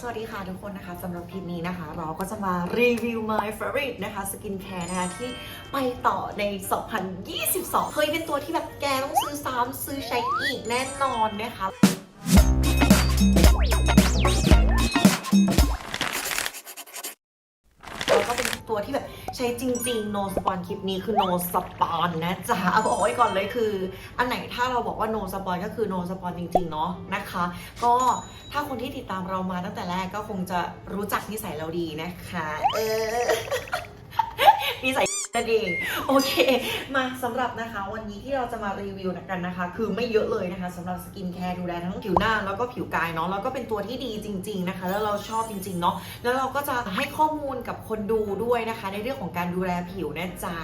สวัสดีค่ะทุกคนนะคะสำหรับคลิปนี้นะคะ เราก็จะมารีวิว my favorite นะคะสกินแคร์นะคะที่ไปต่อใน 2022 เคยเป็นตัวที่แบบแกต้องซื้อซ้ำซื้อใช้อีกแน่นอนนะคะ ใช้จริงๆ no spawn คลิปนี้คือ no spawn นะจ๊ะเอาบอกไว้ก่อนเลยคือ อันไหนถ้าเราบอกว่า no spawn ก็คือ no spawn จริงๆ เนาะนะคะ ก็ถ้าคนที่ติดตามเรามาตั้งแต่แรกก็คงจะรู้จักนิสัยเราดีนะคะ เออ นั่นเองโอเค มาสำหรับนะคะวันนี้ที่เราจะมารีวิวกันนะคะ คือไม่เยอะเลยนะคะสำหรับสกินแคร์ดูแลทั้งผิวหน้าแล้วก็ผิวกายเนาะแล้วก็เป็นตัวที่ดีจริง ๆนะคะ แล้วเราชอบจริงๆเนาะแล้วเราก็จะให้ข้อมูลกับคนดูด้วยนะคะ ในเรื่องของการดูแลผิวนะจ๊ะ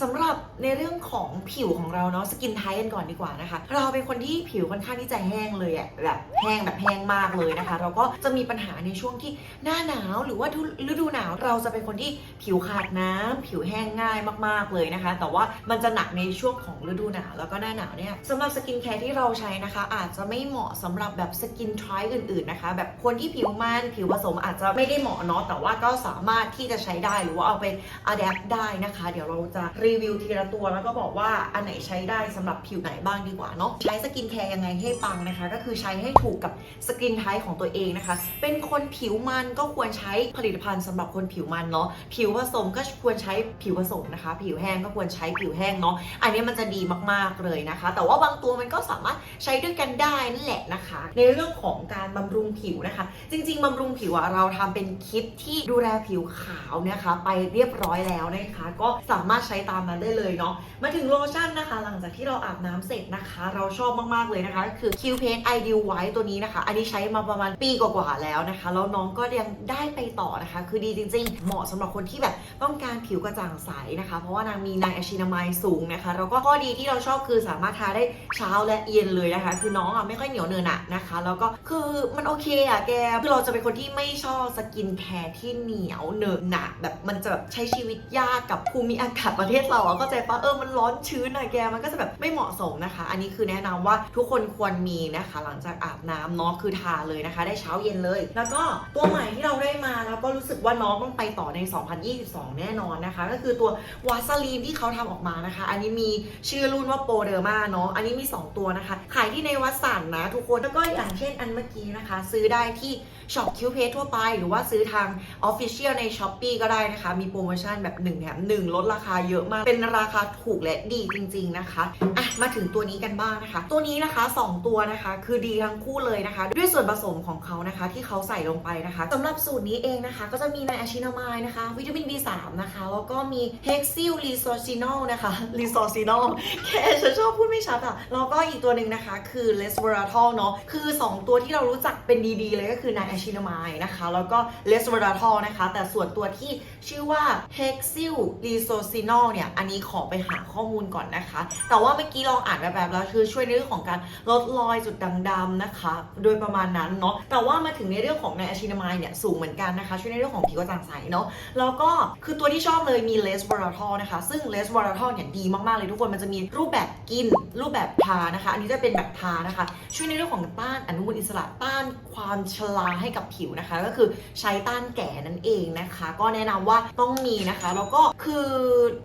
สำหรับในเรื่องของผิวของเราเนาะสกินไทกันก่อนดีกว่านะคะ เราเป็นคนที่ผิวค่อนข้างที่จะแห้งเลยอะแบบแห้งแบบแห้งมากเลยนะคะ เราก็จะมีปัญหาในช่วงที่หน้าหนาว หรือว่าฤดูหนาวเราจะเป็นคนที่ผิวขาดน้ำผิวแห้งง่ายมากๆเลยนะคะ แต่ว่ามันจะหนักในช่วงของฤดูหนาวแล้วก็หน้าหนาวเนี่ยสำหรับสกินแคร์ที่เราใช้นะคะ อาจจะไม่เหมาะสำหรับแบบสกินทรายอื่นๆนะคะ แบบคนที่ผิวมันผิวผสมอาจจะไม่ได้เหมาะเนาะแต่ว่าก็สามารถที่จะใช้ได้หรือว่าเอาไปอัดแอปได้นะคะ เดี๋ยวเราจะรีวิวทีละตัวแล้วก็บอกว่าอันไหนใช้ได้สำหรับผิวไหนบ้างดีกว่าเนาะใช้สกินแคร์ยังไงให้ปังนะคะ ก็คือใช้ให้ถูกกับสกินไทป์ของตัวเองนะคะ เป็นคนผิวมันก็ควรใช้ผลิตภัณฑ์สำหรับคนผิวมันเนาะผิวผสมก็ควรใช้ผิวผสมนะคะ ผิวแห้งก็ควรใช้ผิวแห้งเนาะอันนี้มันจะดีมากๆเลยนะคะ แต่ว่าบางตัวมันก็สามารถใช้ด้วยกันได้นั่นแหละนะคะ ในเรื่องของการบำรุงผิวนะคะ จริง ๆบำรุงผิวอะเราทำเป็นคลิปที่ดูแลผิวขาวนะคะ ไปเรียบร้อยแล้วนะคะ ก็สามารถใช้ตามนั้นได้เลยเนาะมาถึงโลชั่นนะคะ หลังจากที่เราอาบน้ำเสร็จนะคะ เราชอบมากๆเลยนะคะคือ Q Paint Ideal White ตัวนี้นะคะ อันนี้ใช้มาประมาณปีกว่าๆแล้วนะคะแล้วน้องก็ยังได้ไปต่อนะคะ คือดีจริง ๆ เหมาะสำหรับคนที่แบบต้องการผิวกระจ่างใสนะคะ เพราะว่านางมีไนอะชินามายสูงนะคะ แล้วก็ข้อดีที่เราชอบคือสามารถทาได้เช้าและเย็นเลยนะคะ คือน้องอะไม่ค่อยเหนียวเนินอะนะคะ แล้วก็คือมันโอเคอะแกคือเราจะเป็นคนที่ไม่ชอบสกินแคร์ที่เหนียวเนินหนักแบบมันจะแบบใช้ชีวิตยากกับภูมิอากาศประเทศเราอะก็ใจปะเออมันร้อนชื้นหน่อยแกมันก็จะแบบไม่เหมาะสมนะคะ อันนี้คือแนะนำว่าทุกคนควรมีนะคะ หลังจากอาบน้ำเนาะคือทาเลยนะคะ ได้เช้าเย็นเลย แล้วก็ตัวใหม่ที่เราได้มาแล้วก็รู้สึกว่าน้องต้องไปต่อใน 2022 แน่นอนนะคะ ก็คือตัววาซาลีนที่เขาทำออกมานะคะ อันนี้มีชื่อรุ่นว่าโปเดอร์มาเนาะ อันนี้มี 2 ตัวนะคะ ขายที่ในวัดสันนะทุกคน แล้วก็อย่างเช่นอันเมื่อกี้นะคะ ซื้อได้ที่ช็อปคิวเพจทั่วไป หรือว่าซื้อทาง Official ใน s h อ p e e ก็ได้นะคะ มีโปรโมชั่นแบบ1แถม1ลดราคาเยอะมาก เป็นราคาถูกและดีจริง ๆนะคะอะมาถึงตัวนี้กันบ้างนะคะ ตัวนี้นะคะ 2 ตัวนะคะ คือดีทั้งคู่เลยนะคะ ด้วยส่วนผสมของเขานะคะ ที่เขาใส่ลงไปนะคะสำหรับสูตรนี้เองนะคะ ก็จะมีไนอะชินามายนะคะ วิตามิน B3 นะคะแล้วก็มีเฮกซิลรีโซซินอลนะคะรีโซซินอลแค่ฉันชอบพูดไม่ชัดอะ แล้วก็อีกตัวหนึ่งนะคะ คือเลสเวอราทอลเนาะคือ 2 ตัวที่เรารู้จักเป็นดีๆ เลยก็คือนายอะชินามายนะคะ แล้วก็เลสเวอราทอลนะคะ แต่ส่วนตัวที่ชื่อว่า Hexil r e s o c i n o l เนี่ย อันนี้ขอไปหาข้อมูลก่อนนะคะ แต่ว่าเมื่อกี้ลองอ่านแบบๆแล้วคือช่วยในเรื่องของการลดรอยจุดด่างดำนะคะ โดยประมาณนั้นเนาะแต่ว่ามาถึงในเรื่องของนายอะชินามายเนี่ยสูงเหมือนกันนะคะ ช่วยในเรื่องของผิวกระจ่างใสเนาะแล้วก็คือตัวที่ชอบเลยมีเลสสวอราทอลนะคะ ซึ่งเลสวอราทอลเนี่ยดีมากๆเลยทุกคนมันจะมีรูปแบบกิน รูปแบบทานะคะ อันนี้จะเป็นแบบทานะคะ ช่วยในเรื่องของต้านอนุมูลอิสระต้านความชราให้กับผิวนะคะ ก็คือใช้ต้านแก่นั่นเองนะคะ ก็แนะนำว่าต้องมีนะคะแล้วก็คือ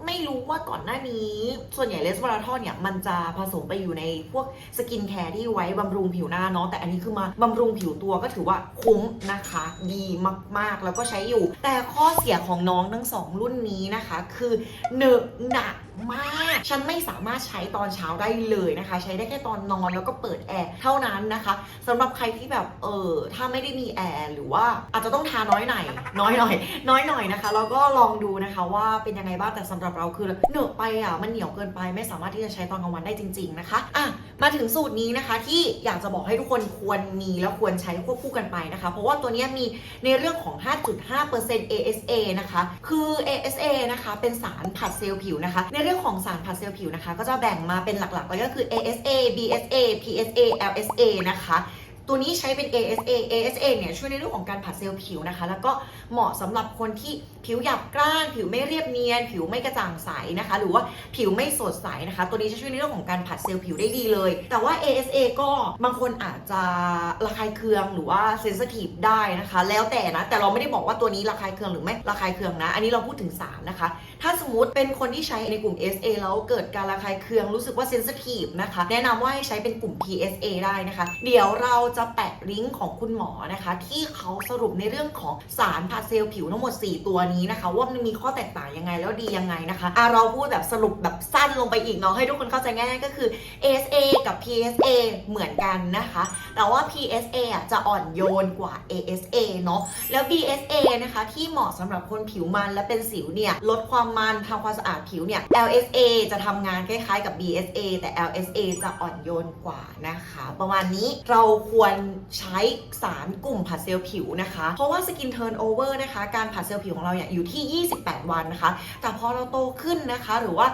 ไม่รู้ว่าก่อนหน้านี้ ส่วนใหญ่เลสวอราทอลเนี่ยมันจะผสมไปอยู่ในพวกสกินแคร์ที่ไว้บำรุงผิวหน้าเนาะแต่อันนี้คือมาบำรุงผิวตัวก็ถือว่าคุ้มนะคะ ดีมากๆแล้วก็ใช้อยู่ แต่ข้อเสียของน้องทั้งสองรุ่นนี้นะคะคือเหนอะหนักมาก ฉันไม่สามารถใช้ตอนเช้าได้เลยนะคะ ใช้ได้แค่ตอนนอนแล้วก็เปิดแอร์เท่านั้นนะคะสำหรับใครที่แบบเออถ้าไม่ได้มีแอร์หรือว่าอาจจะต้องทาน้อยหน่อยน้อยหน่อย น้อยหน่อยนะคะแล้วก็ลองดูนะคะว่าเป็นยังไงบ้างแต่สำหรับเราคือเหนอะไปอะมันเหนียวเกินไป ไม่สามารถที่จะใช้ตอนกลางวันได้จริง ๆนะคะอะมาถึงสูตรนี้นะคะที่อยากจะบอกให้ทุกคนควรมีแล้วควรใช้ควบคู่กันไปนะคะ เพราะว่าตัวนี้มีในเรื่องของ 5.5% ASA นะคะ คือ ASA นะคะเป็นสารผัดเซลล์ผิวนะคะในเรื่องของสารผัดเซลล์ผิวนะคะ ก็จะแบ่งมาเป็นหลักๆ ก็คือ ASA BSA PSA LSA นะคะ ตัวนี้ใช้เป็น ASA ASA เนี่ยช่วยในเรื่องของการผัดเซลล์ผิวนะคะ แล้วก็เหมาะสำหรับคนที่ผิวหยาบกร้าน ผิวไม่เรียบเนียน ผิวไม่กระจ่างใสนะคะ หรือว่าผิวไม่สดใสนะคะ ตัวนี้จะช่วยในเรื่องของการผัดเซลล์ผิวได้ดีเลย แต่ว่า ASA ก็บางคนอาจจะระคายเคืองหรือว่าเซนซิทีฟได้นะคะ แล้วแต่นะ แต่เราไม่ได้บอกว่าตัวนี้ระคายเคืองหรือไม่ระคายเคืองนะ อันนี้เราพูดถึงสารนะคะ ถ้าสมมติเป็นคนที่ใช้ในกลุ่ม SA แล้วเกิดการระคายเคืองรู้สึกว่าเซนซิทีฟนะคะ แนะนำว่าให้ใช้เป็นกลุ่ม PSA ได้นะคะ เดี๋ยวเราจะแปะลิงก์ของคุณหมอนะคะ ที่เขาสรุปในเรื่องของสารผัดเซลผิวทั้งหมด 4 ตัวนี้นะคะ ว่ามันมีข้อแตกต่างยังไงแล้วดียังไงนะคะอะเราพูดแบบสรุปแบบสั้นลงไปอีกเนาะให้ทุกคนเข้าใจง่ายๆก็คือ ASA กับ PSA เหมือนกันนะคะ แต่ว่า PSA อะจะอ่อนโยนกว่า ASA เนาะแล้ว BSA นะคะที่เหมาะสำหรับคนผิวมันและเป็นสิวเนี่ยลดความมันทำความสะอาดผิวเนี่ย LSA จะทำงานคล้ายๆกับ BSA แต่ LSA จะอ่อนโยนกว่านะคะ ประมาณนี้เราควรรใช้สารกลุ่มผัดเซลล์ผิวนะคะ เพราะว่าสกินเทิร์นโอเวอร์นะคะ การผัดเซลล์ผิวของเราเนี่ยอยู่ที่ 28 วันนะคะ แต่พอเราโตขึ้นนะคะ หรือว่า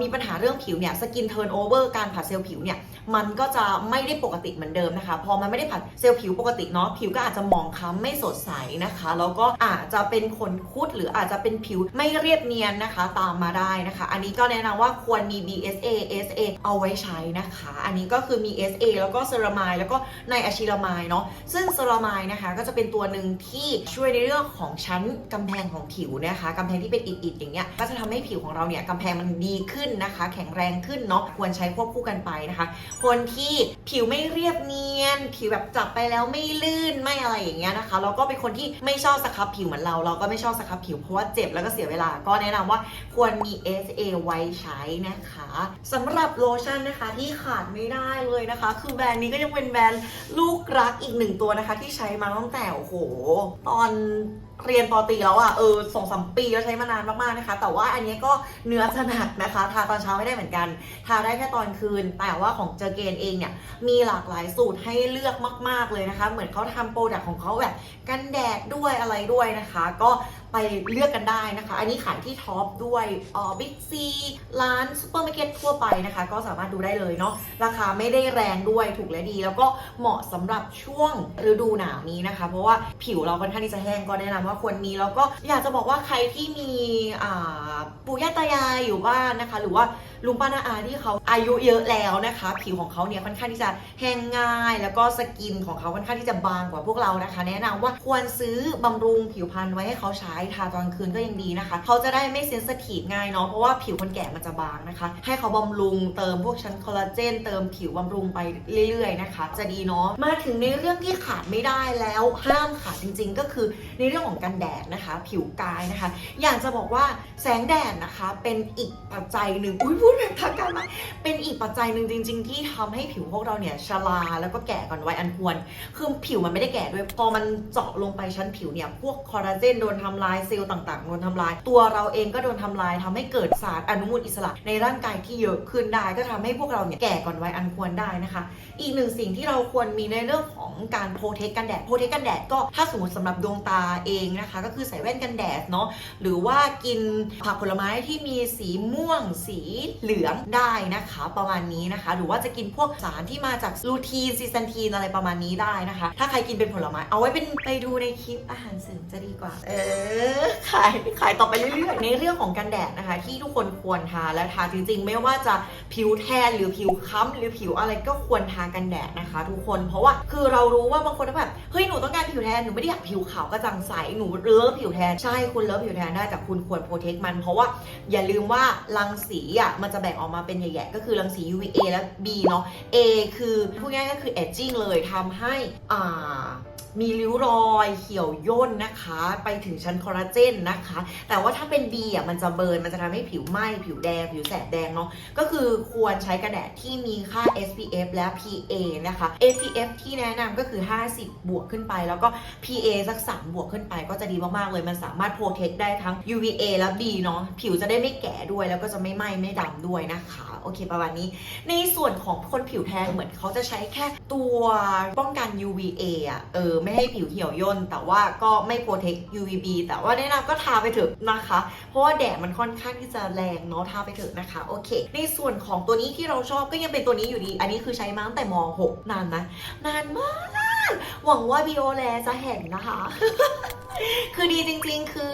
มีปัญหาเรื่องผิวเนี่ยสกินเทิร์นโอเวอร์การผัดเซลล์ผิวเนี่ยมันก็จะไม่ได้ปกติเหมือนเดิมนะคะ พอมันไม่ได้ผัดเซลล์ผิวปกติเนาะผิวก็อาจจะมองคล้ำไม่สดใสนะคะ แล้วก็อาจจะเป็นขนคุดหรืออาจจะเป็นผิวไม่เรียบเนียนนะคะ ตามมาได้นะคะ อันนี้ก็แนะนำว่าควรมี BSA SA เอาไว้ใช้นะคะ อันนี้ก็คือมี SA แล้วก็เซรามายแล้วก็ในอะชิลามายเนาะซึ่งเซรามายนะคะก็จะเป็นตัวหนึ่งที่ช่วยในเรื่องของชั้นกำแพงของผิวนะคะกำแพงที่เป็นอิดๆอย่างเงี้ยก็จะทำให้ผิวของเราเนี่ยกำแพงมันดีขึ้นนะคะ แข็งแรงขึ้นเนาะควรใช้ควบคู่กันไปนะคะ คนที่ผิวไม่เรียบเนียน ผิวแบบจับไปแล้วไม่ลื่นไม่อะไรอย่างเงี้ยนะคะแล้วก็เป็นคนที่ไม่ชอบสครับผิวเหมือนเรา เราก็ไม่ชอบสครับผิวเพราะว่าเจ็บแล้วก็เสียเวลา ก็แนะนำว่าควรมี SA ไว้ใช้นะคะสำหรับโลชั่นนะคะที่ขาดไม่ได้เลยนะคะ คือแบรนด์นี้ก็ยังเป็นแบรนด์ลูกรักอีกหนึ่งตัวนะคะ ที่ใช้มาตั้งแต่โอ้โหตอน เรียนปอตีแล้วอะเออสองสามปีแล้วใช้มานานมากๆนะคะ แต่ว่าอันนี้ก็เนื้อจะหนักนะคะ ทาตอนเช้าไม่ได้เหมือนกันทาได้แค่ตอนคืน แต่ว่าของเจอเกนเองเนี่ยมีหลากหลายสูตรให้เลือกมาก ๆเลยนะคะ เหมือนเขาทำโปรดักต์ของเขาแบบกันแดดด้วยอะไรด้วยนะคะ ก็ไปเลือกกันได้นะคะ อันนี้ขายที่ท็อปด้วยอ๋อบิ๊กซีร้านซูเปอร์มาร์เก็ตทั่วไปนะคะ ก็สามารถดูได้เลยเนาะราคาไม่ได้แรงด้วยถูกและดี แล้วก็เหมาะสำหรับช่วงฤดูหนาวนี้นะคะ เพราะว่าผิวเราค่อนข้างที่จะแห้งก็แนะนำว่าควรมีแล้วก็อยากจะบอกว่าใครที่มีปู่ย่าตายายอยู่บ้านนะคะ หรือว่าลุงป้าน้าอาที่เขาอายุเยอะแล้วนะคะ ผิวของเขาเนี่ยค่อนข้างที่จะแห้งง่าย แล้วก็สกินของเขาค่อนข้างที่จะบางกว่าพวกเรานะคะ แนะนำว่าควรซื้อบำรุงผิวพรรณไว้ให้เขาใช้ทาตอนคืนก็ยังดีนะคะ เขาจะได้ไม่เซนสทีฟง่ายเนาะเพราะว่าผิวคนแก่มันจะบางนะคะ ให้เขาบำรุงเติมพวกชั้นคอลลาเจนเติมผิวบำรุงไปเรื่อยๆนะคะ จะดีเนาะมาถึงในเรื่องที่ขาดไม่ได้แล้วห้ามขาดจริง ๆ ก็คือในเรื่องของกันแดดนะคะ ผิวกายนะคะ อยากจะบอกว่าแสงแดดนะคะ เป็นอีกปัจจัยหนึ่งอุ้ยพูดแบบทางการมาเป็นอีกปัจจัยหนึ่งจริง ๆ ที่ทำให้ผิวพวกเราเนี่ยชราแล้วก็แก่ก่อนวัยอันควร คือผิวมันไม่ได้แก่ด้วยพอมันเจาะลงไปชั้นผิวเนี่ยพวกคอลลาเจนโดนทำลายเซลล์ต่างๆโดนทำลาย ตัวเราเองก็โดนทำลายทำให้เกิดสารอนุมูลอิสระ ในร่างกายที่เยอะขึ้นได้ ก็ทำให้พวกเราเนี่ยแก่ก่อนวัยอันควรได้นะคะ อีกหนึ่งสิ่งที่เราควรมีในเรื่องของการโปรเทคกันแดดโปรเทคกันแดดก็ถ้าสมมติสำหรับดวงตาเองนะคะ ก็คือใส่แว่นกันแดดเนาะหรือว่ากินผักผลไม้ที่มีสีม่วงสีเหลืองได้นะคะ ประมาณนี้นะคะ หรือว่าจะกินพวกสารที่มาจากลูทีนซีซันทีนอะไรประมาณนี้ได้นะคะ ถ้าใครกินเป็นผลไม้เอาไว้เป็นไปดูในคลิปอาหารเสริมจะดีกว่า เออขายขายต่อไปเรื่อยๆในเรื่องของกันแดดนะคะ ที่ทุกคนควรทาและทาจริงๆ ไม่ว่าจะผิวแทนหรือผิวค้ำหรือผิวอะไรก็ควรทากันแดดนะคะ ทุกคนเพราะว่าคือเรารู้ว่าบางคนแบบเฮ้ยหนูต้องการผิวแทนหนูไม่ได้อยากผิวขาวกระจ่างใสหนูเลิฟผิวแทนใช่คุณเลิฟผิวแทนได้แต่คุณควรโปรเทคมัน เพราะว่าอย่าลืมว่ารังสีอะมันมันจะแบ่งออกมาเป็นใหญ่ๆ ก็คือรังสี UVA และ B เนาะ A คือพูดง่ายๆก็คือ aging เลยทำให้อ่า มีริ้วรอยเขียวย่นนะคะ ไปถึงชั้นคอลลาเจนนะคะ แต่ว่าถ้าเป็น B อะมันจะเบิร์น มันจะทำให้ผิวไหม้ผิวแดง ผิวแสบแดงเนาะก็คือควรใช้กระแดดที่มีค่า SPF และ PA นะคะ SPF ที่แนะนำก็คือ 50 บวกขึ้นไป แล้วก็ PA สัก 3 บวกขึ้นไปก็จะดีมาก ๆ เลย มันสามารถโปรเทคได้ทั้ง UVA และ B เนาะผิวจะได้ไม่แก่ด้วย แล้วก็จะไม่ไหม้ไม่ดำด้วยนะคะ โอเคประมาณนี้ ในส่วนของคนผิวแทนเหมือนเขาจะใช้แค่ตัวป้องกัน UVA อะเออไม่ให้ผิวเหี่ยวย่นแต่ว่าก็ไม่โปรเทค UVB แต่ว่าแนะนำก็ทาไปเถอะนะคะ เพราะว่าแดดมันค่อนข้างที่จะแรงเนาะทาไปเถอะนะคะโอเค ในส่วนของตัวนี้ที่เราชอบก็ยังเป็นตัวนี้อยู่ดี อันนี้คือใช้มาตั้งแต่ม .6 นานนะ นานมาก หวังว่าบิโอแลจะเห็นนะคะ คือดีจริงๆ คือ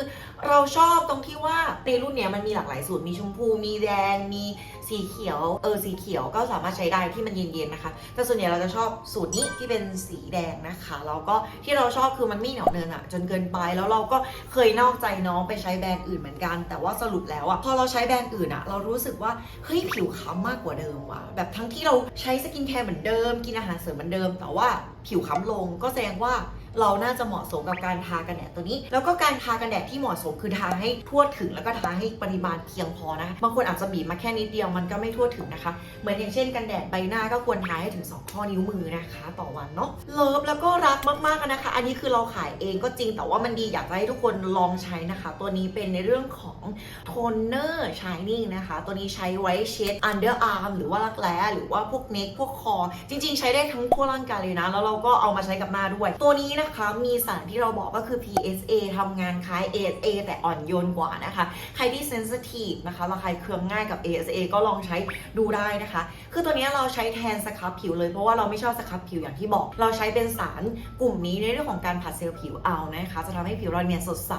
เราชอบตรงที่ว่าในรุ่นเนี้ยมันมีหลากหลายสูตร มีชมพู มีแดง มีสีเขียว เออ สีเขียวก็สามารถใช้ได้ที่มันเย็นๆนะคะ แต่ส่วนใหญ่เราจะชอบสูตรนี้ที่เป็นสีแดงนะคะ แล้วก็ที่เราชอบคือมันไม่เหนียวเนินอะจนเกินไป แล้วเราก็เคยนอกใจน้องไปใช้แบรนด์อื่นเหมือนกัน แต่ว่าสรุปแล้วอะพอเราใช้แบรนด์อื่นอะเรารู้สึกว่า เฮ้ย ผิวค้ำมากกว่าเดิมว่ะ แบบทั้งที่เราใช้สกินแคร์เหมือนเดิม กินอาหารเสริมเหมือนเดิม แต่ว่าผิวค้ำลง ก็แสดงว่า เราน่าจะเหมาะสมกับการทากันแดดตัวนี้ แล้วก็การทากันแดดที่เหมาะสมคือทาให้ทั่วถึงแล้วก็ทาให้ปริมาณเพียงพอนะคะบางคนอาจจะบีบมาแค่นิดเดียวมันก็ไม่ทั่วถึงนะคะ เหมือนอย่างเช่นกันแดดใบหน้าก็ควรทาให้ถึง 2 ข้อนิ้วมือนะคะ ต่อวันเนาะเลิฟแล้วก็รักมากๆนะคะ อันนี้คือเราขายเองก็จริงแต่ว่ามันดีอยากให้ทุกคนลองใช้นะคะ ตัวนี้เป็นในเรื่องของโทนเนอร์ชายนิ่งนะคะ ตัวนี้ใช้ไว้เช็ดอันเดอร์อาร์มหรือว่ารักแร้หรือว่าพวกเน็กพวกคอ จริง ๆ ใช้ได้ทั้งทั่วร่างกายเลยนะ แล้วเราก็เอามาใช้กับหน้าด้วย ตัวนี้นะคะ มีสารที่เราบอกก็คือ PSA ทำงานคล้าย ASA แต่อ่อนโยนกว่านะคะ ใครที่เซนซิทีฟนะคะระคายเคืองง่ายกับ ASA ก็ลองใช้ดูได้นะคะ คือตัวนี้เราใช้แทนสครับผิวเลยเพราะว่าเราไม่ชอบสครับผิวอย่างที่บอก เราใช้เป็นสารกลุ่มนี้ในเรื่องของการผัดเซลล์ผิวเอานะคะ จะทำให้ผิวเราเนี่ยสดใส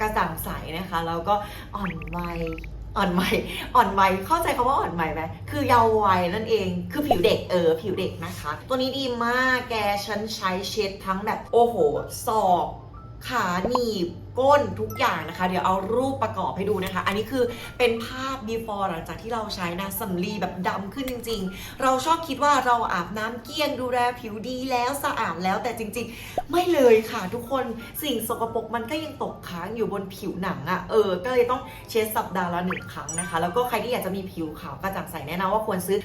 กระจ่างใสนะคะ แล้วก็อ่อนวัย อ่อนวัยอ่อนวัยเข้าใจคำว่าอ่อนวัยไหมคือเยาว์วัยนั่นเอง คือผิวเด็กเออผิวเด็กนะคะ ตัวนี้ดีมากแกฉันใช้เช็ดทั้งแบบโอ้โหศอก ขาหนีบ ก้นทุกอย่างนะคะ เดี๋ยวเอารูปประกอบให้ดูนะคะ อันนี้คือเป็นภาพ before หลังจากที่เราใช้นะสำลีแบบดำขึ้นจริง ๆ เราชอบคิดว่าเราอาบน้ำเกลี้ยงดูแลผิวดีแล้วสะอาดแล้วแต่จริง ๆ ไม่เลยค่ะ ทุกคนสิ่งสกปรกมันก็ยังตกค้างอยู่บนผิวหนังอะ่ะเออ ก็เลยต้องเช็ดสัปดาห์ละหนึ่งครั้งนะคะ แล้วก็ใครที่อยากจะมีผิวขาวกระจ่างใสแนะนำว่าควรซื้อ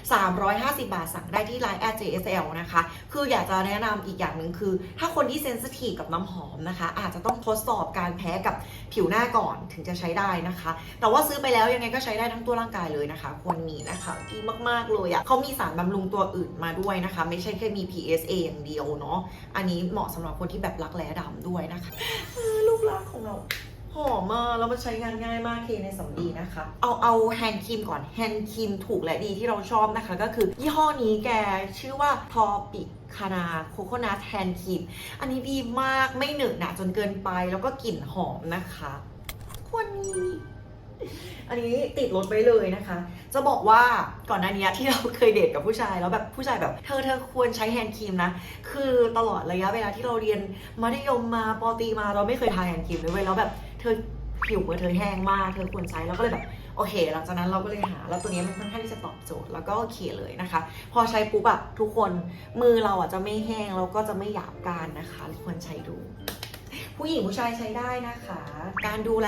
350 บาทสั่งได้ที่ Line at JSL นะคะ คืออยากจะแนะนำอีกอย่างหนึ่งคือ ถ้าคนที่เซนซิทีฟกับน้ำหอมนะคะ อาจจะต้องทดสอบการแพ้กับผิวหน้าก่อนถึงจะใช้ได้นะคะ แต่ว่าซื้อไปแล้วยังไงก็ใช้ได้ทั้งตัวร่างกายเลยนะคะ ควรมีนะคะดีมากๆเลยอะ่ะเขามีสารบำรุงตัวอื่นมาด้วยนะคะ ไม่ใช่แค่มี PSA อย่างเดียวเนาะอันนี้เหมาะสำหรับคนที่แบบรักแร้ดำด้วยนะคะลูกรักของเรา หอมมากแล้วมันใช้งานง่ายมากเคในสำลีนะคะ เอาเอาแฮนด์ครีมก่อนแฮนด์ครีมถูกและดีที่เราชอบนะคะ ก็คือยี่ห้อนี้แกชื่อว่าทอปิคานาโคโคนัทแฮนด์ครีมอันนี้ดีมากไม่หนอะหนะจนเกินไปแล้วก็กลิ่นหอมนะคะควรมีอันนี้ติดรถไว้เลยนะคะ จะบอกว่าก่อนหน้านี้ที่เราเคยเดทกับผู้ชายแล้วแบบผู้ชายแบบเธอเธอควรใช้แฮนด์ครีมนะ คือตลอดระยะเวลาที่เราเรียนมัธยมมาปอตีมาเราไม่เคยทาแฮนด์ครีมเลยเว้ยแล้วแบบ เธอผิวเธอแห้งมาก เธอควรใช้เราก็เลยแบบโอเค หลังจากนั้นเราก็เลยหา แล้วตัวนี้มันค่อนข้างที่จะตอบโจทย์แล้วก็โอเคเลยนะคะ พอใช้ปุ๊บอะทุกคนมือเราอะจะไม่แห้งแล้วก็จะไม่หยาบกร้านนะคะควรใช้ดู ผู้หญิงผู้ชายใช้ได้นะคะ การดูแล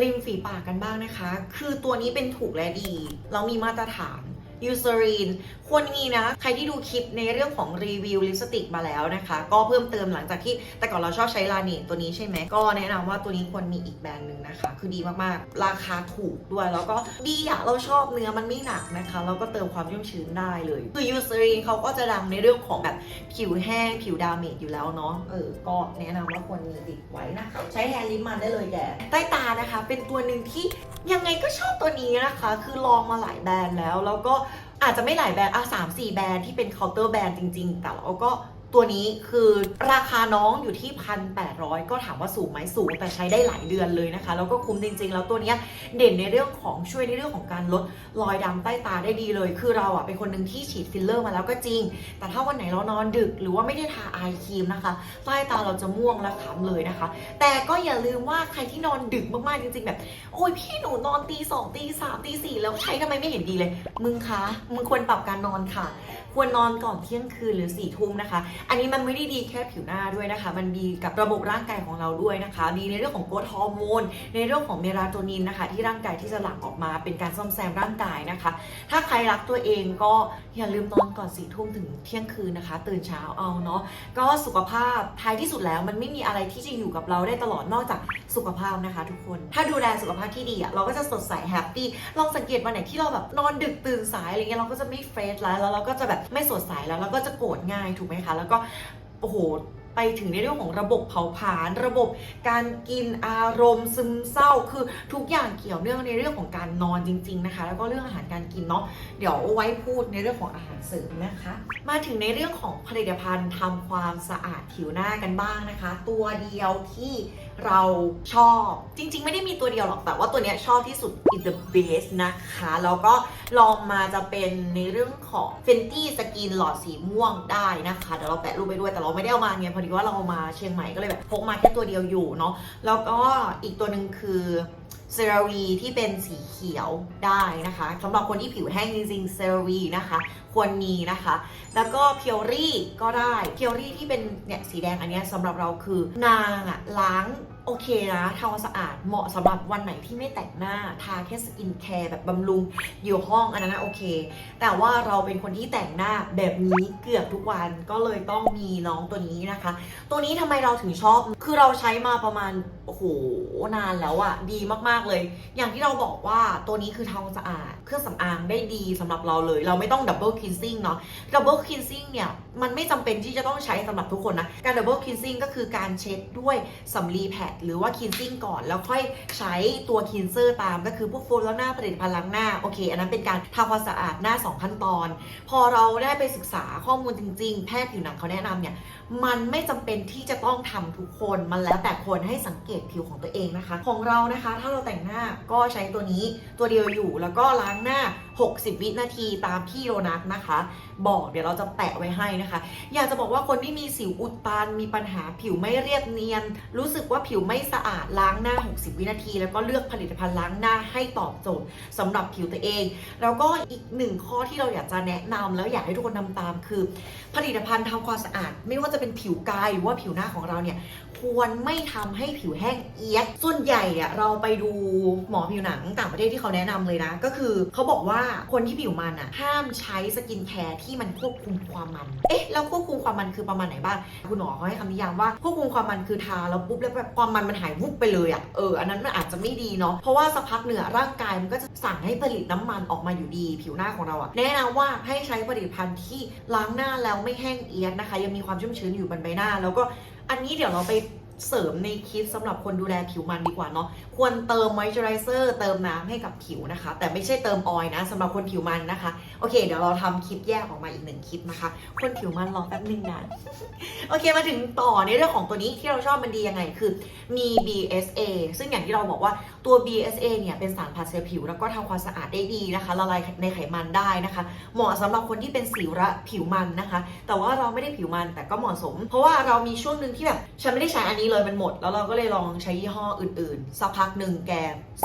ริมฝีปากกันบ้างนะคะ คือตัวนี้เป็นถูกและดีแล้วมีมาตรฐาน ยูซ r รีนควรมีนะ ใครที่ดูคลิปในเรื่องของรีวิวลิปสติกมาแล้วนะคะ ก็เพิ่มเติมหลังจากที่แต่ก่อนเราชอบใช้ลาเนตตัวนี้ใช่ไหม ก็แนะนำว่าตัวนี้ควรมีอีกแบรนด์หนึ่งนะคะ คือดีมากๆ ราคาถูกด้วย แล้วก็ดีอะเราชอบเนื้อมันไม่หนักนะคะ แล้วก็เติมความชุ่มชื้นได้เลย คือยูซ r รีนเขาก็จะดังในเรื่องของแบบผิวแห้งผิวดาเมจอยู่แล้วเนาะ เออ ก็แนะนำว่าควรมีติดไว้นะคะใช้แฮร์ลิปมันได้เลยแกใต้ตานะคะ เป็นตัวหนึ่งที่ยังไงก็ชอบตัวนี้นะคะ คือลองมาหลายแบรนด์แล้ว แล้วก็อาจจะไม่หลายแบรนด์อะสามสี่แบรนด์ที่เป็นเคาน์เตอร์แบรนด์จริง ๆ แต่เราก็ ตัวนี้คือราคาน้องอยู่ที่พันแปดร้อยก็ถามว่าสูงไหมสูง แต่ใช้ได้หลายเดือนเลยนะคะ แล้วก็คุ้มจริง ๆ แล้วตัวนี้เด่นในเรื่องของช่วยในเรื่องของการลดรอยดำใต้ตาได้ดีเลย คือเราอะเป็นคนหนึ่งที่ฉีดฟิลเลอร์มาแล้วก็จริง แต่ถ้าวันไหนเรานอนดึกหรือว่าไม่ได้ทาอายครีมนะคะ ใต้ตาเราจะม่วงและขำเลยนะคะ แต่ก็อย่าลืมว่าใครที่นอนดึกมากๆจริง ๆ แบบ โอ้ยพี่หนูนอนตีสองตีสามตีสี่แล้วใช้ทำไมไม่เห็นดีเลย มึงคะมึงควรปรับการนอนค่ะ ควรนอนก่อนเที่ยงคืนหรือสี่ทุ่มนะคะ อันนี้มันไม่ได้ดีแค่ผิวหน้าด้วยนะคะ มันดีกับระบบร่างกายของเราด้วยนะคะ ดีในเรื่องของโกรทฮอร์โมน ในเรื่องของเมลาโทนินนะคะ ที่ร่างกายที่จะหลั่งออกมาเป็นการซ่อมแซมร่างกายนะคะ ถ้าใครรักตัวเองก็อย่าลืมนอนก่อนสี่ทุ่มถึงเที่ยงคืนนะคะ ตื่นเช้าเอาเนาะ ก็สุขภาพท้ายที่สุดแล้วมันไม่มีอะไรที่จะอยู่กับเราได้ตลอดนอกจากสุขภาพนะคะ ทุกคน ถ้าดูแลสุขภาพที่ดีอะเราก็จะสดใสแฮปปี้ ลองสังเกตวันไหนที่เราแบบนอนดึกตื่นสายอะไรเงี้ยเราก็จะไม่เฟรชแล้วแล้วเราก็จะแบบไม่สดใสแล้วเราก็จะโกรธง่ายถูกไหมคะ แล้วก็โอ้โห ไปถึงในเรื่องของระบบเผาผลาญระบบการกินอารมณ์ซึมเศร้าคือทุกอย่างเกี่ยวเนื่องในเรื่องของการนอนจริง ๆนะคะ แล้วก็เรื่องอาหารการกินเนาะเดี๋ยวไว้พูดในเรื่องของอาหารเสริมนะคะ มาถึงในเรื่องของผลิตภัณฑ์ทำความสะอาดผิวหน้ากันบ้างนะคะ ตัวเดียวที่เราชอบจริง ๆ ไม่ได้มีตัวเดียวหรอกแต่ว่าตัวเนี้ยชอบที่สุด is the best นะคะแล้วก็ลองมาจะเป็นในเรื่องของ Fenty Skin หลอดสีม่วงได้นะคะเดี๋ยวเราแปะรูปไปด้วยแต่เราไม่ได้เอามาไงพอดีว่าเรามาเชียงใหม่ก็เลยแบบพกมาแค่ตัวเดียวอยู่เนาะแล้วก็อีกตัวหนึ่งคือเซราวีที่เป็นสีเขียวได้นะคะสำหรับคนที่ผิวแห้งจริงๆเซราวีนะคะ ควรมีนะคะ แล้วก็เพียวรี่ก็ได้เพียวรี่ที่เป็นเนี่ยสีแดงอันเนี้ยสำหรับเราคือนางอะล้าง โอเคนะทำความสะอาดเหมาะสำหรับวันไหนที่ไม่แต่งหน้าทาแค่สกินแคร์แบบบำรุงอยู่ห้องอันนั้นนะโอเค แต่ว่าเราเป็นคนที่แต่งหน้าแบบนี้เกือบทุกวันก็เลยต้องมีน้องตัวนี้นะคะ ตัวนี้ทำไมเราถึงชอบ คือเราใช้มาประมาณโอ้โหนานแล้วอะดีมากๆเลย อย่างที่เราบอกว่าตัวนี้คือทำความสะอาด เครื่องสำอางได้ดีสำหรับเราเลย เราไม่ต้องดับเบิลคลีนซิ่งเนาะดับเบิลคลีนซิ่งเนี่ย มันไม่จำเป็นที่จะต้องใช้สำหรับทุกคนนะ การดับเบิลคลีนซิ่งก็คือการเช็ดด้วยสำลีแพดหรือว่าคลีนซิ่งก่อน แล้วค่อยใช้ตัวคลีนเซอร์ตามก็คือพวกโฟลาหน้าผลิตภัณฑ์ล้างหน้าโอเค อันนั้นเป็นการทำความสะอาดหน้า2ขั้นตอน พอเราได้ไปศึกษาข้อมูลจริง ๆ แพทย์ผิวหนังเขาแนะนำเนี่ยมันไม่จำเป็นที่จะต้องทำทุกคนมันแล้วแต่คนให้สังเกตผิวของตัวเองนะคะ ของเรานะคะ ถ้าเราแต่งหน้าก็ใช้ตัวนี้ตัวเดียวอยู่แล้วก็ล้างหน้า 60 วินาทีตามที่โรนักนะคะบอกเดี๋ยวเราจะแปะไว้ให้นะคะ อยากจะบอกว่าคนที่มีสิวอุดตันมีปัญหาผิวไม่เรียบเนียน รู้สึกว่าผิวไม่สะอาดล้างหน้า 60 วินาที แล้วก็เลือกผลิตภัณฑ์ล้างหน้าให้ตอบโจทย์สำหรับผิวตัวเอง แล้วก็อีกหนึ่งข้อที่เราอยากจะแนะนำแล้วอยากให้ทุกคนทำตามคือ ผลิตภัณฑ์ทำความสะอาด ไม่ว่าจะเป็นผิวกายหรือว่าผิวหน้าของเราเนี่ยควรไม่ทำให้ผิวแห้งเอียด ส่วนใหญ่อะเราไปดูหมอผิวหนังต่างประเทศที่เขาแนะนำเลยนะ ก็คือเขาบอกว่าคนที่ผิวมันอะห้ามใช้สกินแคร์ที่มันควบคุมความมัน เอ๊ะแล้วควบคุมความมันคือประมาณไหนบ้าง คุณหมอเขาให้คำนิยามว่าควบคุมความมันคือทาแล้วปุ๊บแล้วแบบความมันมันหายวุบไปเลยอะเออ อันนั้นมันอาจจะไม่ดีเนาะ เพราะว่าสักพักเหนือร่างกายมันก็จะสั่งให้ผลิตน้ำมันออกมาอยู่ดี ผิวหน้าของเราอะแนะนำว่าให้ใช้ผลิตภัณฑ์ที่ล้างหน้าแล้วไม่แห้งเอียดนะคะ ยังมีความชุ่มชื้นอยู่บนใบหน้า แล้วก็อันนี้เดี๋ยวเราไป เสริมในคลิปสำหรับคนดูแลผิวมันดีกว่าเนาะควรเติมมอยเจอไรเซอร์เติมน้ำให้กับผิวนะคะ แต่ไม่ใช่เติมออยนะสำหรับคนผิวมันนะคะ โอเค เดี๋ยวเราทำคลิปแยกออกมาอีกหนึ่งคลิปนะคะ คนผิวมันรอแป๊บนึงนะโอเคมาถึงต่อในเรื่องของตัวนี้ที่เราชอบมันดียังไงคือมี BSA ซึ่งอย่างที่เราบอกว่าตัว BSA เนี่ยเป็นสารผัดเซลล์ผิว แล้วก็ทำความสะอาดได้ดีนะคะละลายในไขมันได้นะคะ เหมาะสำหรับคนที่เป็นสิวและผิวมันนะคะ แต่ว่าเราไม่ได้ผิวมันแต่ก็เหมาะสม เพราะว่าเรามีช่วงหนึ่งที่แบบฉันไม่ได้ใช้อันนี้เลยมันหมด แล้วเราก็เลยลองใช้ยี่ห้ออื่นๆ สักพักหนึ่งแก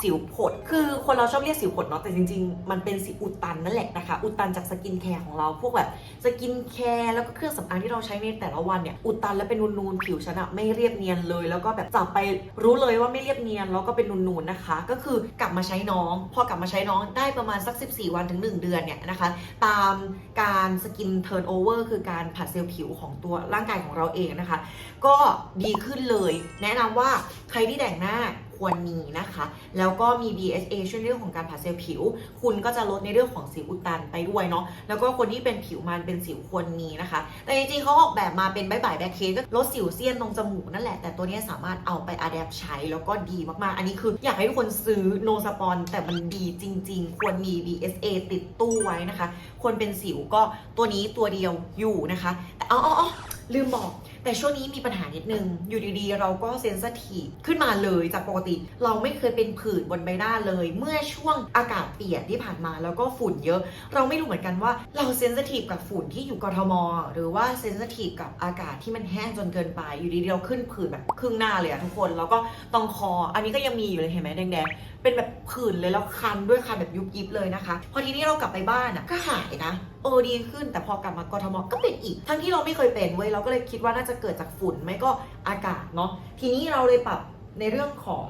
สิวผด คือคนเราชอบเรียกสิวผดเนาะแต่จริงๆ มันเป็นสิวอุดตันนั่นแหละนะคะ อุดตันจากสกินแคร์ของเราพวกแบบสกินแคร์แล้วก็เครื่องสำอางที่เราใช้ในแต่ละวันเนี่ยอุดตันแล้วเป็นนูนๆผิวฉันอะไม่เรียบเนียนเลย แล้วก็แบบจับไปรู้เลยว่าไม่เรียบเนียนแล้วก็เป็นนูนๆนะคะ ก็คือกลับมาใช้น้อง พอกลับมาใช้น้องได้ประมาณสัก 14 วันถึง 1 เดือนเนี่ยนะคะ ตามการสกินเทิร์นโอเวอร์คือการผัดเซลล์ผิวของตัวร่างกายของเราเองนะคะ ก็ดีขึ้นเลย แนะนำว่าใครที่แต่งหน้าควรมีนะคะ แล้วก็มี BSA ช่วยเรื่องของการผัดเซลล์ผิว คุณก็จะลดในเรื่องของสิวอุดตันไปด้วยเนาะ แล้วก็คนที่เป็นผิวมันเป็นสิวควรมีนะคะ แต่จริงๆเขาออกแบบมาเป็นใบใบแบคเคก็ลดสิวเซียนตรงจมูกนั่นแหละ แต่ตัวนี้สามารถเอาไปอัดแอปใช้แล้วก็ดีมากๆ อันนี้คืออยากให้ทุกคนซื้อโนสปอนแต่มันดีจริง ๆ ควรมี BSA ติดตู้ไว้นะคะ คนเป็นสิวก็ตัวนี้ตัวเดียวอยู่นะคะ แต่อ๋ออ๋อลืมบอก แต่ช่วงนี้มีปัญหานิดนึง อยู่ดีๆ เราก็เซนสทีฟขึ้นมาเลยจากปกติ เราไม่เคยเป็นผื่นบนใบหน้าเลย เมื่อช่วงอากาศเปลี่ยนที่ผ่านมาแล้วก็ฝุ่นเยอะ เราไม่รู้เหมือนกันว่าเราเซนสทีฟกับฝุ่นที่อยู่กทม หรือว่าเซนสทีฟกับอากาศที่มันแห้งจนเกินไป อยู่ดีๆเราขึ้นผื่นแบบครึ่งหน้าเลยอะทุกคน แล้วก็ตรงคอ อันนี้ก็ยังมีอยู่เลยเห็นไหมแดงๆเป็นแบบผื่นเลยแล้วคันด้วยคันแบบยุบยิบเลยนะคะ พอทีนี้เรากลับไปบ้านอะก็หายนะเออดีขึ้น แต่พอกลับมากทมก็เป็นอีก ทั้งที่เราไม่เคยเป็นเว้ยเราก็เลยคิดว่าน่าจะเกิดจากฝุ่นไม่ก็อากาศเนาะทีนี้เราเลยปรับในเรื่องของ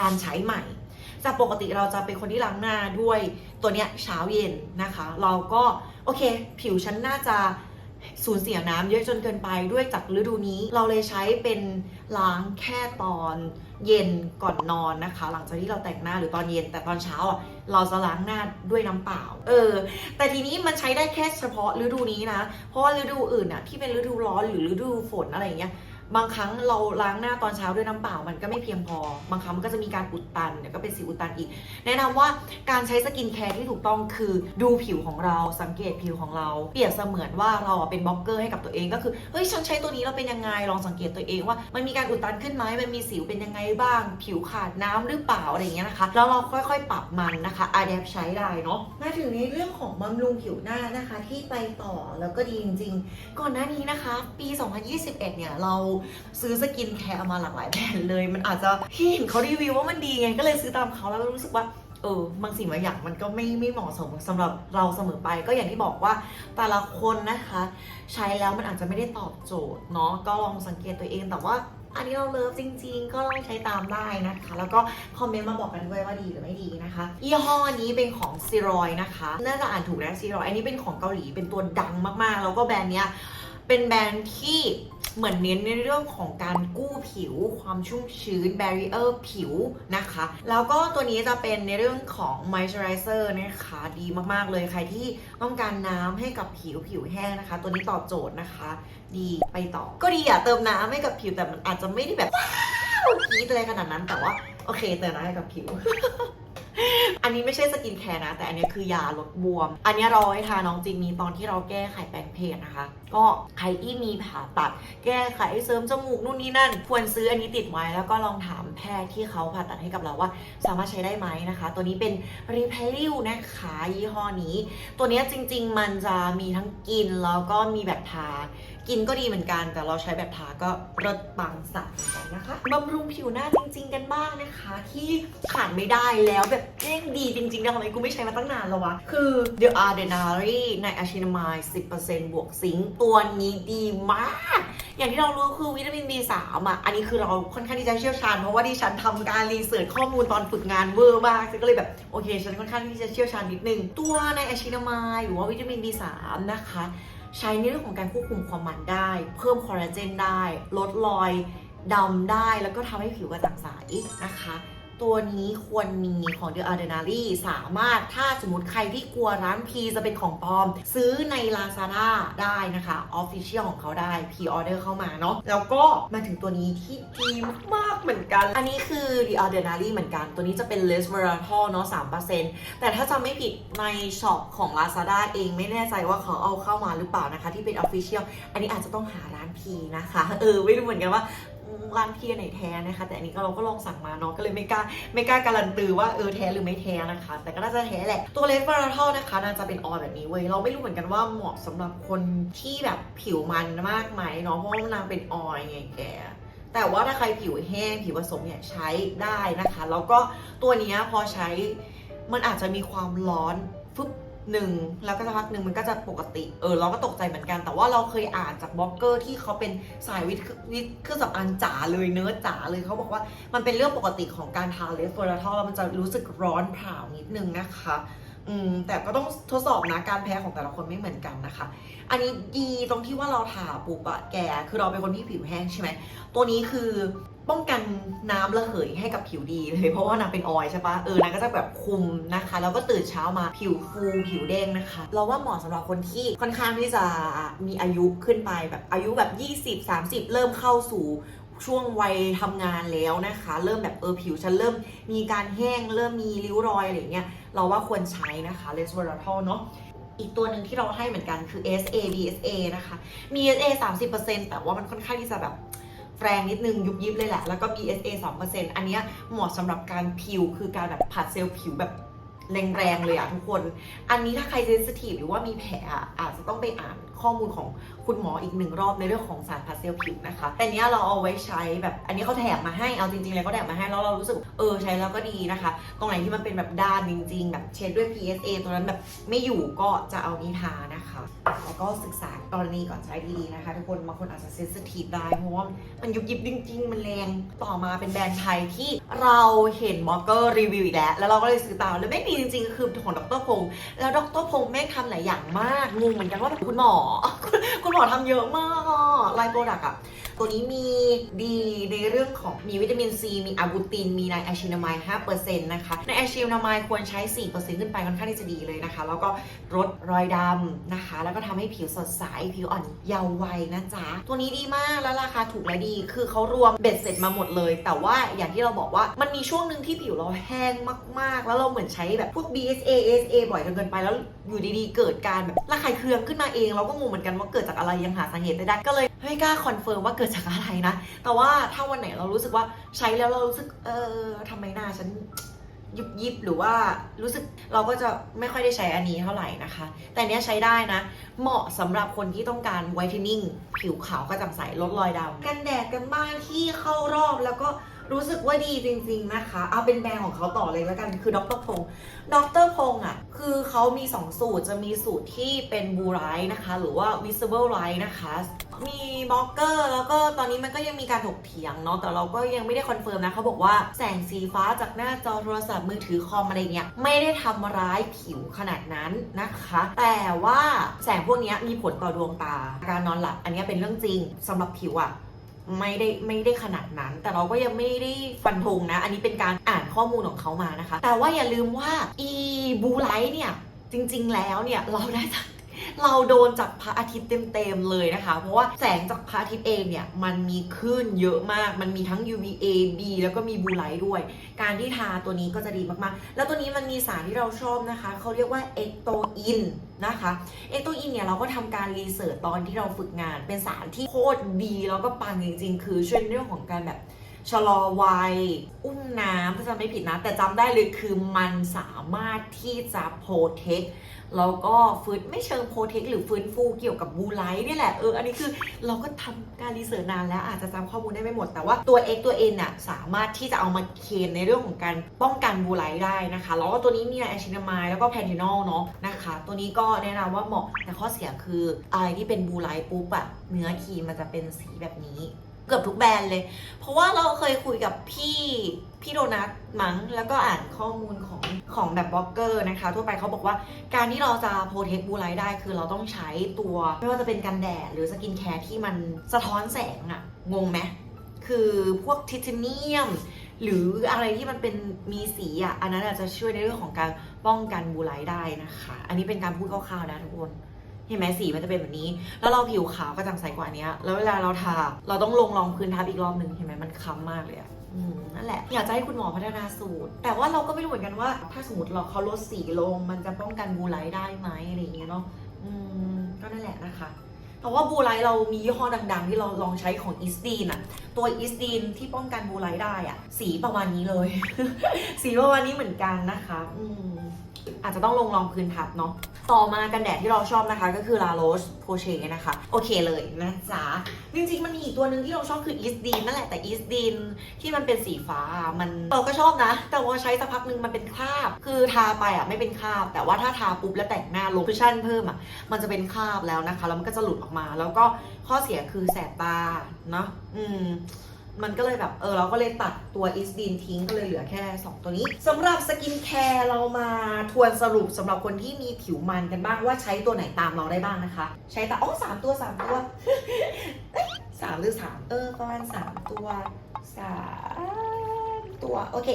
การใช้ใหม่จากปกติเราจะเป็นคนที่ล้างหน้าด้วยตัวเนี้ยเช้าเย็นนะคะ เราก็โอเค ผิวฉันน่าจะสูญเสียน้ำเยอะจนเกินไปด้วยจากฤดูนี้ เราเลยใช้เป็นล้างแค่ตอน เย็นก่อนนอนนะคะ หลังจากที่เราแต่งหน้าหรือตอนเย็นแต่ตอนเช้าอะเราจะล้างหน้าด้วยน้ำเปล่า เออ แต่ทีนี้มันใช้ได้แค่เฉพาะฤดูนี้นะ เพราะว่าฤดูอื่นอะที่เป็นฤดูร้อนหรือฤดูฝนอะไรอย่างเงี้ย บางครั้งเราล้างหน้าตอนเช้าด้วยน้ำเปล่ามันก็ไม่เพียงพอ บางครั้งมันก็จะมีการอุดตันเดี๋ยวก็เป็นสิวอุดตันอีก แนะนำว่าการใช้สกินแคร์ที่ถูกต้องคือดูผิวของเราสังเกตผิวของเรา เปรียบเสมือนว่าเราเป็นบล็อกเกอร์ให้กับตัวเองก็คือเฮ้ยฉันใช้ตัวนี้แล้วเป็นยังไงลองสังเกตตัวเองว่ามันมีการอุดตันขึ้นไหมมันมีสิวเป็นยังไงบ้าง ผิวขาดน้ำหรือเปล่าอะไรเงี้ยนะคะแล้วเราค่อยๆ ปรับมันนะคะอาแดปใช้ได้เนาะมาถึงในเรื่องของบำรุงผิวหน้านะคะที่ไปต่อแล้วก็ดีจริงๆก่อนหน้านี้นะคะ ปี 2021 เนี่ยเราซื้อสกินแคร์มาหลากหลายแบรนด์เลย มันอาจจะที่เห็นเขารีวิวว่ามันดีไง ก็เลยซื้อตามเขาแล้วรู้สึกว่าเออบางสิ่งบางอย่างมันก็ไม่ไม่เหมาะสมสำหรับเราเสมอไป ก็อย่างที่บอกว่าแต่ละคนนะคะ ใช้แล้วมันอาจจะไม่ได้ตอบโจทย์เนาะก็ลองสังเกตตัวเองแต่ว่าอันนี้เราเลิฟจริง ๆ ก็ลองใช้ตามได้นะคะ แล้วก็คอมเมนต์มาบอกกันด้วยว่าดีหรือไม่ดีนะคะยี่ห้อนี้เป็นของซีรอยนะคะน่าจะอ่านถูกนะซีรอยอันนี้เป็นของเกาหลีเป็นตัวดังมากๆ แล้วก็แบรนด์เนี้ยเป็นแบรนด์ที่ เหมือนเน้นในเรื่องของการกู้ผิว ความชุ่มชื้น barrier ผิวนะคะ แล้วก็ตัวนี้จะเป็นในเรื่องของ moisturizer นะคะดีมากๆเลยใครที่ต้องการน้ำให้กับผิวผิวแห้งนะคะ ตัวนี้ตอบโจทย์นะคะ ดีไปต่อ ก็ดีอะเติมน้ำให้กับผิวแต่มันอาจจะไม่ได้แบบว้าวกีดอะไรขนาดนั้นแต่ว่าโอเคเติมน้ำให้กับผิว อันนี้ไม่ใช่สกินแคร์นะ แต่อันนี้คือยาลดบวม อันนี้เราให้ทาน้องจริงมีตอนที่เราแก้ไขแปลงเพศนะคะ ก็ใครที่มีผ่าตัด แก้ไขเสริมจมูกนู่นนี่นั่น ควรซื้ออันนี้ติดไว้แล้วก็ลองถามแพทย์ที่เขาผ่าตัดให้กับเราว่า สามารถใช้ได้ไหมนะคะ ตัวนี้เป็นรีเพลิวนะคะยี่ห้อนี้ ตัวนี้จริง ๆ มันจะมีทั้งกินแล้วก็มีแบบทา กินก็ดีเหมือนกัน แต่เราใช้แบบทาก็รสปังสักเหมือนกันนะคะบำรุงผิวหน้าจริง ๆ กันบ้างนะคะ ที่ขาดไม่ได้แล้วแบบเร่งดีจริงๆนะทำไมกูไม่ใช้มาตั้งนานแล้ววะ คือ The Ordinary ในอะชินามาย10%บวกซิงค์ตัวนี้ดีมากอย่างที่เรารู้คือวิตามิน B3 อะ อันนี้คือเราค่อนข้างที่จะเชี่ยวชาญ เพราะว่าดิฉันทำการรีเสิร์ชข้อมูลตอนฝึกงานเวอร์มากฉันก็เลยแบบโอเค ฉันค่อนข้างที่จะเชี่ยวชาญนิดนึง ตัวในอะชินามายหรือว่าวิตามิน B3 นะคะ ใช้ในเรื่องของการควบคุมความมันได้ เพิ่มคอลลาเจนได้ ลดรอยดำได้ แล้วก็ทำให้ผิวกระจ่างใสนะคะ ตัวนี้ควรมีของ The Ordinary สามารถถ้าสมมติใครที่กลัวร้านพีจะเป็นของปลอม ซื้อใน Lazada ได้นะคะ Official ของเขาได้ P order เข้ามาเนาะแล้วก็มาถึงตัวนี้ที่ดีมากๆเหมือนกัน อันนี้คือ The Ordinary เหมือนกัน ตัวนี้จะเป็น less volatile เนาะ3%แต่ถ้าจำไม่ผิดในช็อปของ Lazada เองไม่แน่ใจว่าเขาเอาเข้ามาหรือเปล่านะคะ ที่เป็น Official อันนี้อาจจะต้องหาร้านพีนะคะ เออไม่รู้เหมือนกันว่า ร้านพีอันไหนแท้นะคะ แต่อันนี้ก็เราก็ลองสั่งมาเนาะก็เลยไม่กล้าไม่กล้าการันตีว่าเออแท้หรือไม่แท้นะคะ แต่ก็น่าจะแท้แหละ ตัวเลสบาราทอลนะคะน่าจะเป็นออยแบบนี้เว้ยเราไม่รู้เหมือนกันว่าเหมาะสำหรับคนที่แบบผิวมันมากไหมเนาะเพราะว่านางเป็นออยไงแกแต่ว่าถ้าใครผิวแห้งผิวผสมเนี่ยใช้ได้นะคะ แล้วก็ตัวนี้พอใช้มันอาจจะมีความร้อนฟึบ หนึ่งแล้วก็สักพักหนึ่งมันก็จะปกติเออเราก็ตกใจเหมือนกัน แต่ว่าเราเคยอ่านจากบล็อกเกอร์ที่เขาเป็นสายวิทย์เครื่องสำอางจ๋าเลยเนื้อจ๋าเลยเขาบอกว่ามันเป็นเรื่องปกติของการทาเลสเฟอร์ทอลมันจะรู้สึกร้อนเผานิดนึงนะคะอืมแต่ก็ต้องทดสอบนะการแพ้ของแต่ละคนไม่เหมือนกันนะคะ อันนี้ดีตรงที่ว่าเราทาปุ๊บอะแก คือเราเป็นคนที่ผิวแห้งใช่ไหมตัวนี้คือ ป้องกันน้ำระเหยให้กับผิวดีเลยเพราะว่านางเป็นออยใช่ปะเออนางก็จะแบบคุมนะคะ แล้วก็ตื่นเช้ามาผิวฟูผิวเด้งนะคะ เราว่าเหมาะสำหรับคนที่ค่อนข้างที่จะมีอายุขึ้นไปแบบอายุแบบ 20 30 เริ่มเข้าสู่ช่วงวัยทำงานแล้วนะคะ เริ่มแบบเออผิวฉันเริ่มมีการแห้ง เริ่มมีริ้วรอยอะไรเงี้ยเราว่าควรใช้นะคะเลสเวอร์ทอลเนาะอีกตัวหนึ่งที่เราให้เหมือนกันคือ SA BSA นะคะมี SA 30%แต่ว่ามันค่อนข้างที่จะแบบ แรงนิดนึงยุบยิบเลยแหละ แล้วก็ BSA 2%อันเนี้ยเหมาะสำหรับการผิวคือการแบบผัดเซลล์ผิวแบบ แรงๆเลยอะทุกคน อันนี้ถ้าใครเซนซิทีฟหรือว่ามีแผลอะอาจจะต้องไปอ่านข้อมูลของคุณหมออีกหนึ่งรอบในเรื่องของสารผัดเซลล์ผิวนะคะ แต่เนี้ยเราเอาไว้ใช้แบบ อันนี้เขาแถมมาให้ เอาจริงๆเลยเขาแถมมาให้แล้วเรารู้สึกเออใช้แล้วก็ดีนะคะ ตรงไหนที่มันเป็นแบบด้านจริง ๆ แบบเช็ดด้วย PSA ตัวนั้นแบบไม่อยู่ก็จะเอานี้ทานะคะ แล้วก็ศึกษากรณีก่อนใช้ดีๆนะคะ ทุกคนบางคนอาจจะเซนซิทีฟได้เพราะว่ามันยุบยิบจริง ๆ มันแรงต่อมาเป็นแบรนด์ไทยที่ เราเห็นบล็อเกอร์รีวิวอีกแล้ว แล้วเราก็เลยซื้อตามแล้วไม่มีจริงๆก็คือของดรพงษ์แล้วดรพงษ์แม่งทำหลายอย่างมากงงเหมือนกันว่าแบบคุณหมอ คุณคุณหมอทำเยอะมากอะไลน์โปรดักต์อะตัวนี้มีดีในเรื่องของมีวิตามินซีมีอะบูติน มีไนอะชินามาย5%นะคะไนอะชินามายควรใช้ 4%ขึ้นไปค่อนข้างที่จะดีเลยนะคะ แล้วก็ลดรอยดำนะคะ แล้วก็ทำให้ผิวสดใสผิวอ่อนเยาว์วัยนะจ๊ะ ตัวนี้ดีมากแล้วราคาถูกและดี คือเขารวมเบ็ดเสร็จมาหมดเลย แต่ว่าอย่างที่เราบอกว่ามันมีช่วงหนึ่งที่ผิวเราแห้งมากๆ แล้วเราเหมือนใช้แบบพวก BSA SA บ่อยจนเกินไปแล้วอยู่ดีๆ เกิดการแบบระคายเคืองขึ้นมาเอง เราก็งงเหมือนกันว่าเกิดจากอะไรยังหาสาเหตุไม่ได้ก็เลยไม่กล้าคอนเฟิร์มว่าเกิดจากอะไรนะ แต่ว่าถ้าวันไหนเรารู้สึกว่าใช้แล้วเรารู้สึกเออทำไมหน้าฉันยุบยิบหรือว่ารู้สึกเราก็จะไม่ค่อยได้ใช้อันนี้เท่าไหร่นะคะ แต่อันเนี้ยใช้ได้นะ เหมาะสำหรับคนที่ต้องการไวท์เทนนิ่งผิวขาวกระจ่างใสลดรอยดำกันแดดกันบ้านที่เข้ารอบแล้วก็ รู้สึกว่าดีจริง ๆนะคะ เอาเป็นแบรนด์ของเขาต่อเลยแล้วกัน คือดรพงษ์ดรพงษ์อะ คือเขามี 2 สูตร จะมีสูตรที่เป็นบูไรท์นะคะ หรือว่า visible light นะคะ มีบล็อกเกอร์ แล้วก็ตอนนี้มันก็ยังมีการถกเถียงเนาะ แต่เราก็ยังไม่ได้คอนเฟิร์มนะเขาบอกว่าแสงสีฟ้าจากหน้าจอโทรศัพท์มือถือคอมอะไรเงี้ย ไม่ได้ทำร้ายผิวขนาดนั้นนะคะ แต่ว่าแสงพวกนี้มีผลต่อดวงตา การนอนหลับ อันนี้เป็นเรื่องจริงสำหรับผิวอะ ไม่ได้ไม่ได้ขนาดนั้น แต่เราก็ยังไม่ได้ฟันธงนะ อันนี้เป็นการอ่านข้อมูลของเขามานะคะ แต่ว่าอย่าลืมว่าอีบูไลท์เนี่ยจริง ๆ แล้วเนี่ยเราได้จาก เราโดนจากพระอาทิตย์เต็มๆเลยนะคะ เพราะว่าแสงจากพระอาทิตย์เองเนี่ยมันมีคลื่นเยอะมาก มันมีทั้ง UVA B แล้วก็มีบูไลท์ด้วย การที่ทาตัวนี้ก็จะดีมากๆ แล้วตัวนี้มันมีสารที่เราชอบนะคะ เขาเรียกว่าเอ t โตอินนะคะเอ t โตอินเนี่ยเราก็ทำการรีเสิร์ชตอนที่เราฝึกงาน เป็นสารที่โคตรดีแล้วก็ปังจริงๆ คือช่วยในเรื่องของการแบบชะลอวัย อุ้มน้ำถ้าจำไม่ผิดนะ แต่จำได้เลยคือมันสามารถที่จะโปรเทค แล้วก็ฟื้นไม่เชิงโปรเทคหรือฟื้นฟูเกี่ยวกับบูไลท์นี่แหละ เออ อันนี้คือเราก็ทำการรีเสิร์ชนานแล้วอาจจะจำข้อมูลได้ไม่หมด แต่ว่าตัว X ตัว N น่ะสามารถที่จะเอามาเคนในเรื่องของการป้องกันบูไลท์ได้นะคะ แล้วก็ตัวนี้มีแอชินามายแล้วก็แพนทินอลเนาะนะคะ ตัวนี้ก็แนะนำว่าเหมาะแต่ข้อเสียคืออะไรที่เป็นบูไลท์ปุ๊บอะเนื้อครีมมันจะเป็นสีแบบนี้ เกือบทุกแบรนด์เลย เพราะว่าเราเคยคุยกับพี่ พี่โดนัทมั้งแล้วก็อ่านข้อมูลของของแบบบล็อกเกอร์นะคะ ทั่วไปเขาบอกว่าการที่เราจะโปรเทคบูไลท์ได้คือเราต้องใช้ตัว ไม่ว่าจะเป็นกันแดดหรือสกินแคร์ที่มันสะท้อนแสงอะงงไหมคือพวกทิเทเนียม หรืออะไรที่มันเป็นมีสีอะอันนั้นอาจจะช่วยในเรื่องของการป้องกันบูไลท์ได้นะคะ อันนี้เป็นการพูดคร่าวๆนะทุกคนเห็นไหมสีมันจะเป็นแบบนี้ แล้วเราผิวขาวกระจ่างใสกว่านี้แล้วเวลาเราทาเราต้องลงรองพื้นทับอีกรอบหนึ่งเห็นไหมมันค้ำมากเลยอะ นั่นแหละ อยากจะให้คุณหมอพัฒนาสูตร แต่ว่าเราก็ไม่รู้เหมือนกันว่า ถ้าสมมติเราเขาลดสีลง มันจะป้องกันบูไลได้ไหมอะไรอย่างเงี้ยเนาะอืมก็นั่นแหละนะคะเพราะว่าบูไลเรามียี่ห้อดัง ๆ ที่เราลองใช้ของอิสตีนอะตัวอิสตีนที่ป้องกันบูไลได้อะสีประมาณนี้เลย สีประมาณนี้เหมือนกันนะคะ อืม อาจจะต้องลงรองพื้นทับเนาะ ต่อมากันแดดที่เราชอบนะคะก็คือ La Roche Posay นะคะ โอเคเลยนะจ๊ะ จริงๆ มันมีอีกตัวหนึ่งที่เราชอบคือ East Dean นั่นแหละแต่ East Dean ที่มันเป็นสีฟ้ามันเราก็ชอบนะ แต่ว่าใช้สักพักหนึ่งมันเป็นคราบ คือทาไปอะไม่เป็นคราบ แต่ว่าถ้าทาปุ๊บแล้วแต่งหน้าลงคุชชั่นเพิ่มอะมันจะเป็นคราบแล้วนะคะ แล้วมันก็จะหลุดออกมา แล้วก็ข้อเสียคือแสบตาเนาะอืม มันก็เลยแบบเออเราก็เลยตัดตัวอิสดีนทิ้งก็เลยเหลือแค่ 2 ตัวนี้สำหรับสกินแคร์เรามาทวนสรุปสำหรับคนที่มีผิวมันกันบ้างว่าใช้ตัวไหนตามเราได้บ้างนะคะ ใช้ตาอ๋อสามตัวสามตัวสามหรือสามเออประมาณสามตัวสามตัวโอเค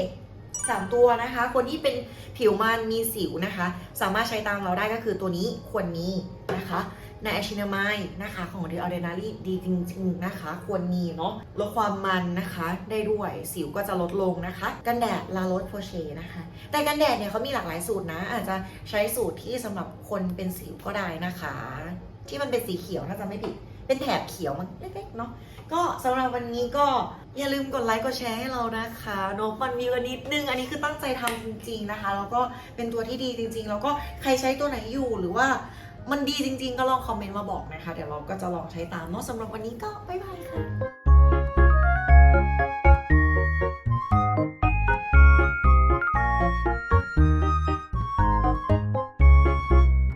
สามตัวนะคะ คนที่เป็นผิวมันมีสิวนะคะ สามารถใช้ตามเราได้ก็คือตัวนี้ควรนี้นะคะ ในแอชินามายนะคะของเดออเดนารีดีจริง ๆนะคะ ควรมีเนาะลดความมันนะคะได้ด้วยสิวก็จะลดลงนะคะ กันแดดลาโรสโพเชนะคะ แต่กันแดดเนี่ยเขามีหลากหลายสูตรนะ อาจจะใช้สูตรที่สำหรับคนเป็นสิวก็ได้นะคะ ที่มันเป็นสีเขียวถ้าจำไม่ผิดเป็นแถบเขียวมันเล็กๆเนาะก็สำหรับวันนี้ก็อย่าลืมกดไลค์กดแชร์ให้เรานะคะโนบมันมีกันนิดนึง อันนี้คือตั้งใจทำจริง ๆนะคะ แล้วก็เป็นตัวที่ดีจริง ๆ แล้วก็ใครใช้ตัวไหนอยู่หรือว่า มันดีจริง ๆ ก็ลองคอมเมนต์มาบอกนะคะ เดี๋ยวเราก็จะลองใช้ตามเนาะสำหรับวันนี้ก็บ๊ายบายค่ะ